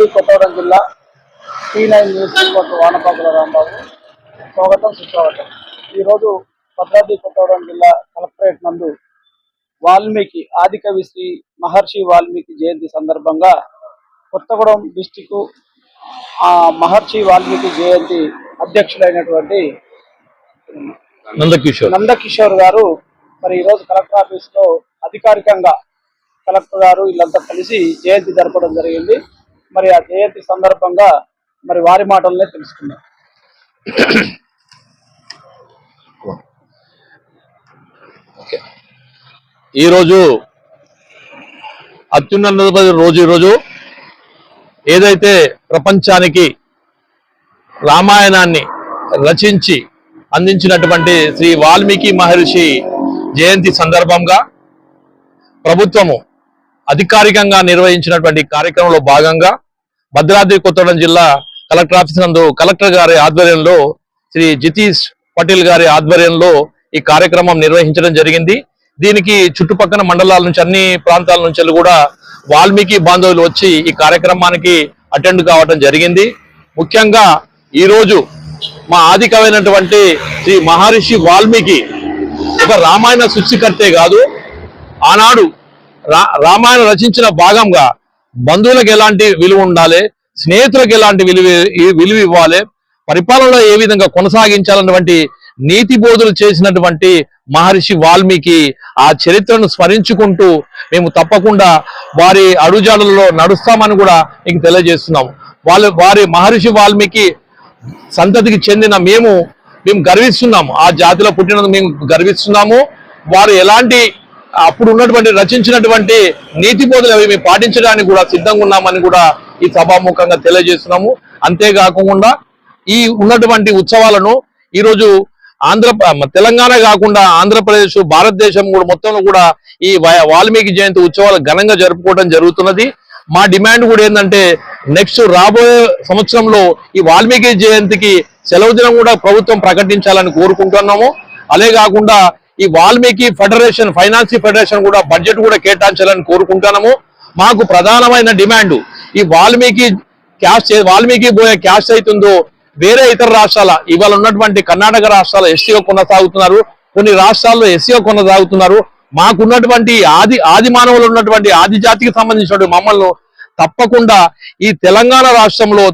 భద్రాద్రి కొత్తగూడెం జిల్లా T nine news report Vanapakula Rambabu. స్వాగతం సుస్వాగతం. ఈరోజు భద్రాద్రి కొత్తగూడెం జిల్లా కలెక్టరేట్ నందు వాల్మీకి ఆదికవి శ్రీ మహర్షి వాల్మీకి జయంతి సందర్భంగా కొత్తగూడెం డిస్టిక్ మహర్షి వాల్మీకి జయంతి అధ్యక్షులైనటువంటి నందకిషోర్. నందకిషోర్ గారు మరి ఈరోజు కలెక్టర్ ఆఫీస్లో అధికారికంగా కలెక్టర్ గారు వీళ్ళంతా కలిసి జయంతి జరపడం జరిగింది. మరి ఆ జయంతి సందర్భంగా మరి వారి మాటలనే తెలుసుకుందాం. ఈరోజు అత్యున్నత రోజు ఈరోజు ఏదైతే ప్రపంచానికి రామాయణాన్ని రచించి అందించినటువంటి శ్రీ వాల్మీకి మహర్షి జయంతి సందర్భంగా ప్రభుత్వము అధికారికంగా నిర్వహించినటువంటి కార్యక్రమంలో భాగంగా భద్రాద్రి కొత్తగూడెం జిల్లా కలెక్టర్ ఆఫీస్ నందు కలెక్టర్ గారి ఆధ్వర్యంలో శ్రీ జితీష్ పటేల్ గారి ఆధ్వర్యంలో ఈ కార్యక్రమం నిర్వహించడం జరిగింది. దీనికి చుట్టుపక్కల మండలాల నుంచి అన్ని ప్రాంతాల నుంచి కూడా వాల్మీకి బాంధవులు వచ్చి ఈ కార్యక్రమానికి అటెండ్ కావడం జరిగింది. ముఖ్యంగా ఈరోజు మా ఆదికమైనటువంటి శ్రీ మహర్షి వాల్మీకి ఒక రామాయణ సృష్టికర్తే కాదు. ఆనాడు రా రామాయణం రచించిన భాగంగా బంధువులకు ఎలాంటి విలువ ఉండాలి? స్నేహితులకు ఎలాంటి విలువ విలువ ఇవ్వాలి? పరిపాలనలో ఏ విధంగా కొనసాగించాలన్నటువంటి నీతి బోధులు చేసినటువంటి మహర్షి వాల్మీకి ఆ చరిత్రను స్మరించుకుంటూ మేము తప్పకుండా వారి అడుగుజాడలలో నడుస్తామని కూడా మీకు తెలియజేస్తున్నాము వాళ్ళ వారి మహర్షి వాల్మీకి సంతతికి చెందిన మేము మేము గర్విస్తున్నాము. ఆ జాతిలో పుట్టినందుకు మేము గర్విస్తున్నాము. వారు ఎలాంటి అప్పుడు ఉన్నటువంటి రచించినటువంటి నీతి బోధలు అవి మేము పాటించడానికి కూడా సిద్ధంగా ఉన్నామని కూడా ఈ సభాముఖంగా తెలియజేస్తున్నాము. అంతేకాకుండా ఈ ఉన్నటువంటి ఉత్సవాలను ఈరోజు ఆంధ్ర తెలంగాణ కాకుండా ఆంధ్రప్రదేశ్ భారతదేశం కూడా మొత్తంలో కూడా ఈ వాల్మీకి జయంతి ఉత్సవాలు ఘనంగా జరుపుకోవడం జరుగుతున్నది. మా డిమాండ్ కూడా ఏంటంటే నెక్స్ట్ రాబోయే సంవత్సరంలో ఈ వాల్మీకి జయంతికి సెలవు దినం కూడా ప్రభుత్వం ప్రకటించాలని కోరుకుంటున్నాము. అదే కాకుండా ఈ వాల్మీకి ఫెడరేషన్ ఫైనాన్సీ ఫెడరేషన్ కూడా బడ్జెట్ కూడా కేటాయించాలని కోరుకుంటున్నాము. మాకు ప్రధానమైన డిమాండ్ ఈ వాల్మీకి క్యాష్ వాల్మీకి పోయే క్యాష్ అవుతుందో వేరే ఇతర రాష్ట్రాల ఇవాళ ఉన్నటువంటి కర్ణాటక రాష్ట్రాల ఎస్సీగా కొనసాగుతున్నారు కొన్ని రాష్ట్రాల్లో ఎస్సీగా కొనసాగుతున్నారు. మాకున్నటువంటి ఆది ఆది మానవులు ఉన్నటువంటి ఆది జాతికి సంబంధించినటువంటి మమ్మల్ని తప్పకుండా ఈ తెలంగాణ రాష్ట్రంలో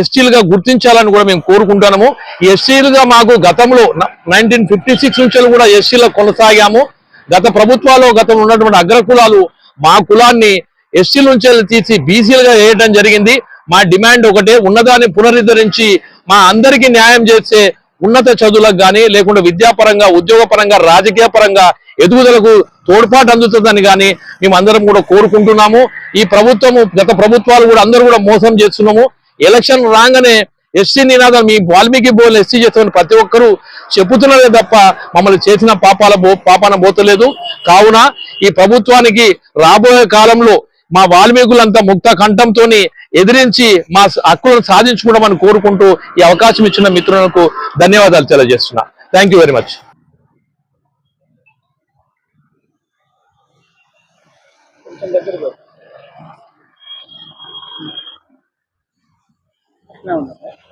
ఎస్టీలుగా గుర్తించాలని కూడా మేము కోరుకుంటున్నాము. ఎస్టీలుగా మాకు గతంలో నైన్టీన్ ఫిఫ్టీ సిక్స్ నుంచి కూడా ఎస్సీలో కొనసాగాము. గత ప్రభుత్వాలు గతంలో ఉన్నటువంటి అగ్రకులాలు మా కులాన్ని ఎస్టీల నుంచి తీసి బీసీలుగా వేయడం జరిగింది. మా డిమాండ్ ఒకటే ఉన్నదాన్ని పునరుద్ధరించి మా అందరికీ న్యాయం చేసే ఉన్నత చదువులకు కానీ లేకుంటే విద్యాపరంగా ఉద్యోగపరంగా రాజకీయ పరంగా ఎదుగుదలకు తోడ్పాటు అందుతుందని కానీ మేము అందరం కూడా కోరుకుంటున్నాము. ఈ ప్రభుత్వము గత ప్రభుత్వాలు కూడా అందరూ కూడా మోసం చేస్తున్నాము. ఎలక్షన్ రాగానే ఎస్సీ నినాదం మీ వాల్మీకి బోల్ ఎస్సీ చేస్తున్న ప్రతి ఒక్కరూ చెబుతున్నారే తప్ప మమ్మల్ని చేసిన పాపాల బో పాపాన పోతలేదు. కావున ఈ ప్రభుత్వానికి రాబోయే కాలంలో మా వాల్మీకులంతా ముక్త కంఠంతో ఎదిరించి మా హక్కులను సాధించుకోవడం అని కోరుకుంటూ ఈ అవకాశం ఇచ్చిన మిత్రులకు ధన్యవాదాలు తెలియజేస్తున్నా. Thank very much 那我们。